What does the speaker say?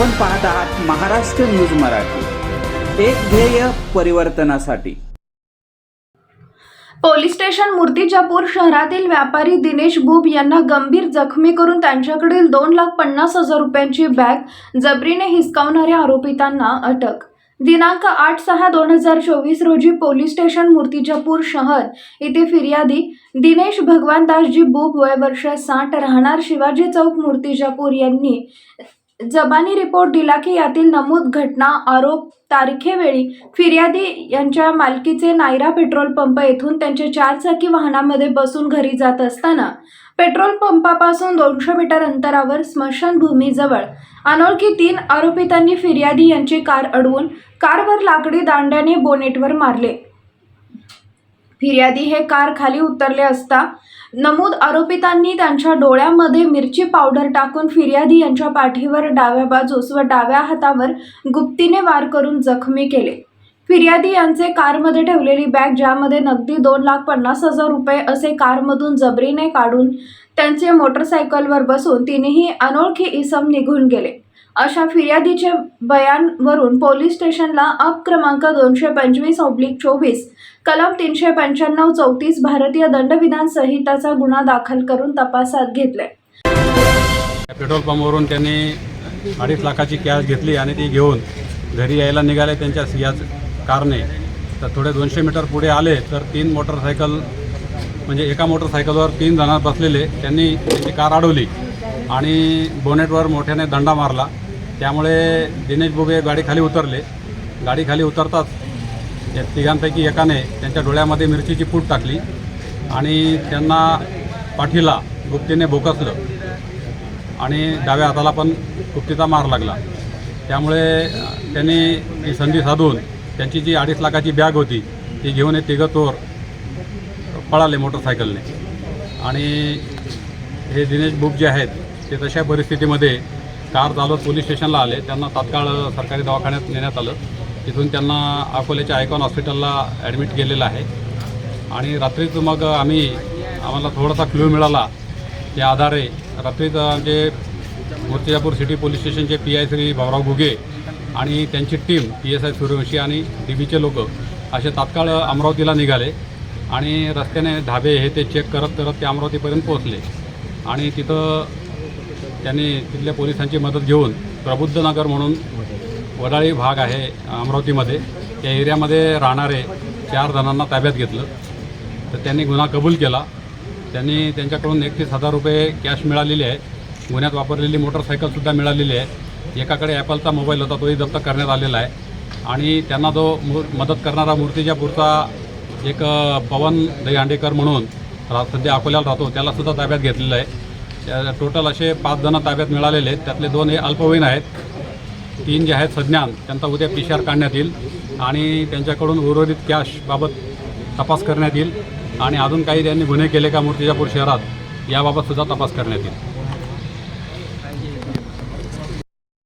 आपण पाहत आहात महाराष्ट्र न्यूज मराठी. एक ध्येय परिवर्तनासाठी. पोलीस स्टेशन मूर्तिजापूर शहरातील व्यापारी दिनेश बुब यांना गंभीर जखमी करून त्यांच्याकडील दोन लाख पन्नास हजार रुपयांची बॅग जबरीने हिसकावणाऱ्या आरोपितांना अटक. दिनांक आठ सहा दोन हजार चोवीस रोजी पोलीस स्टेशन मूर्तिजापूर शहर येथे फिर्यादी दिनेश भगवानदासजी बुब वय वर्ष साठ राहणार शिवाजी चौक मूर्तिजापूर यांनी जबानी रिपोर्ट दिला की यातील नमूद घटना आरोप तारखेवेळी फिर्यादी यांच्या मालकीचे नायरा पेट्रोल पंप येथून त्यांचे चारचाकी वाहनामध्ये बसून घरी जात असताना पेट्रोल पंपापासून दोनशे मीटर अंतरावर स्मशानभूमीजवळ अनोळखी तीन आरोपितांनी फिर्यादी यांची कार अडवून कारवर लाकडी दांड्याने बोनेटवर मारले. फिर्यादी हे कार खाली उतरले असता नमूद आरोपितांनी त्यांच्या डोळ्यामध्ये मिरची पावडर टाकून फिर्यादी यांच्या पाठीवर डाव्या बाजूस व डाव्या हातावर गुप्तीने वार करून जखमी केले. फिर्यादी यांचे कारमध्ये ठेवलेली बॅग ज्यामध्ये नगदी दोन लाख पन्नास हजार रुपये असे कारमधून जबरीने काढून त्यांचे मोटरसायकलवर बसून तिनेही अनोळखी इसम निघून गेले. अशा फिर्यादीचे बयानवरून पोलीस स्टेशनला अप क्रमांक दोनशे पंचवीस ऑब्लिक चोवीस कलम तीनशे पंच्याण्णव चौतीस भारतीय दंडविधान संहिताचा गुन्हा दाखल करून तपासात घेतले पेट्रोल पंपवरून त्यांनी अडीच लाखाची कॅश घेतली आणि ती घेऊन घरी यायला निघाले. त्यांच्या याच कारने तर थोडे दोनशे मीटर पुढे आले तर तीन मोटरसायकल म्हणजे एका मोटरसायकलवर तीन जण बसलेले. त्यांनी त्यांची कार अडवली. आणि बोनेटवर मोठ्याने दंडा मारला. त्यामुळे दिनेश बुबे गाडीखाली उतरले. गाडीखाली उतरताच या तिघांपैकी एकाने त्यांच्या डोळ्यामध्ये मिरचीची पूट टाकली आणि त्यांना पाठीला गुप्तीने भोकसलं आणि डाव्या हाताला पण गुप्तीचा मार लागला. त्यामुळे त्यांनी ही संधी साधून त्यांची जी अडीच लाखाची बॅग होती ती घेऊन हे तिघं चोर पळाले मोटरसायकलने. आणि हे दिनेश बुक जे आहेत ते तशा परिस्थितीमध्ये कार चालवत पोलीस स्टेशनला आले. त्यांना तात्काळ सरकारी दवाखान्यात नेण्यात आलं. तिथून त्यांना अकोल्याच्या आयकॉन हॉस्पिटलला ॲडमिट केलेलं आहे. आणि रात्रीच मग आम्ही आम्हाला थोडासा क्ल्यू मिळाला त्या आधारे. रात्रीच आमचे मूर्तिजापूर सिटी पोलीस स्टेशनचे पी आय श्री भाऊराव घुगे आणि त्यांची team P S I Suryavanshi आणि डी बीचे लोक असे तात्काळ अमरावतीला निघाले. आणि रस्त्याने धाबे हे ते चेक करत करत ते अमरावतीपर्यंत पोहोचले. आणि तिथं त्यांनी तिथल्या पोलिसांची मदत घेऊन प्रबुद्धनगर म्हणून वडाळी भाग आहे अमरावतीमध्ये. त्या एरियामध्ये राहणारे चार जणांना ताब्यात घेतलं. तर त्यांनी गुन्हा कबूल केला. त्यांनी त्यांच्याकडून एकतीस हजार रुपये कॅश मिळालेली आहे. गुन्ह्यात वापरलेली मोटरसायकलसुद्धा मिळालेली आहे. एकाकडे ॲपलचा मोबाईल होता तोही जप्त करण्यात आलेला आहे. आणि त्यांना जो मू मदत करणारा मूर्तिजापूरचा एक पवन दहीहांडेकर म्हणून रा सध्या अकोल्याला राहतो त्यालासुद्धा ताब्यात घेतलेलं आहे. त्या टोटल असे पाच जण ताब्यात मिळालेले आहेत. त्यातले दोन हे अल्पवयीन आहेत. तीन जे आहेत सज्ञान त्यांचा उद्या पी सी आर काढण्यात येईल आणि त्यांच्याकडून उर्वरित कॅशबाबत तपास करण्यात येईल. आणि अजून काही त्यांनी गुन्हे केले का मूर्तिजापूर शहरात याबाबत सुद्धा तपास करण्यात येईल.